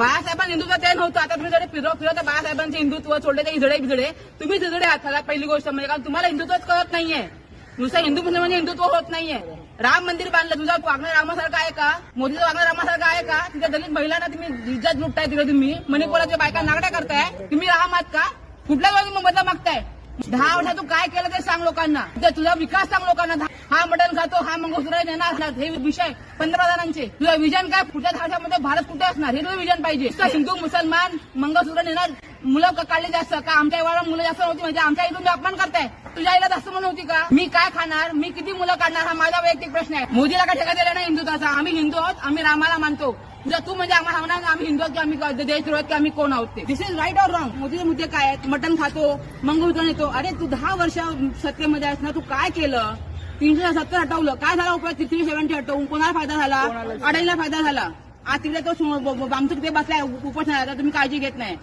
बाळासाहेबांना हिंदुत्व ते नव्हतं. आता तुम्ही जरी फिरव फिरवता बाळासाहेबांचे हिंदुत्व सोडले ते इजडे बिजडे. तुम्ही तिजडे आहात पहिली गोष्ट म्हणजे कारण तुम्हाला हिंदुत्वच कळत नाहीये. नुसतं हिंदू म्हणजे हिंदुत्व होत नाहीये. राम मंदिर बांधलं तुझा वागणं रामासारखं आहे का? मोदीचं वागणं रामासारखं आहे का? तिथे दलित महिलांना तुम्ही इज्जत लुटताय तिथे तुम्ही. मणिपुराच्या बायका नागड्या करताय. तुम्ही राम आहात का? कुठल्या बाजू मधला बदला मागताय? दहा वर्षात तू काय केलं ते सांग लोकांना. तुझा विकास सांग लोकांना. हा मटण खातो हा मंगळसूत्र नेणार हे विषय पंतप्रधानांचे. तुझं विजन काय? पुढच्या दहा वर्षामध्ये भारत कुठे असणार? हे तुझं विजन पाहिजे. हिंदू मुसलमान मंगळसूत्र नेणार मुलं काढले जास्त का? आमच्या एवढा मुलं जास्त नव्हती म्हणजे आमच्या इथून अपमान करताय. तुझ्या आईला जास्त म्हणून होती का? मी काय खाणार? मी किती मुलं काढणार? हा माझा वैयक्तिक प्रश्न आहे. मोदीला काय ठेका दिला नाही हिंदुत्वाचा? आम्ही हिंदू आहोत आम्ही रामाला मानतो. तुझा तू म्हणजे आम्हाला सांगणार ना आम्ही हिंदू आहोत की आम्ही देशद्रोह की आम्ही कोण आहोत ते? This is right or wrong मोदीचे मुद्दे काय आहेत? मटण खातो मंगळसूत्र नेतो. अरे तू दहा वर्ष सत्तेमध्ये आहेस ना तू काय केलं? तीनशे सत्तर हटवलं. काय झाला उपयोग? थ्री सेव्हन्टी हटवून. कोणाला फायदा झाला? अडाईला फायदा झाला. आज तिकडे तो सु- ब- ब- आमचं तिथे बसलाय उपोषणाला. तर तुम्ही काळजी घेत नाही.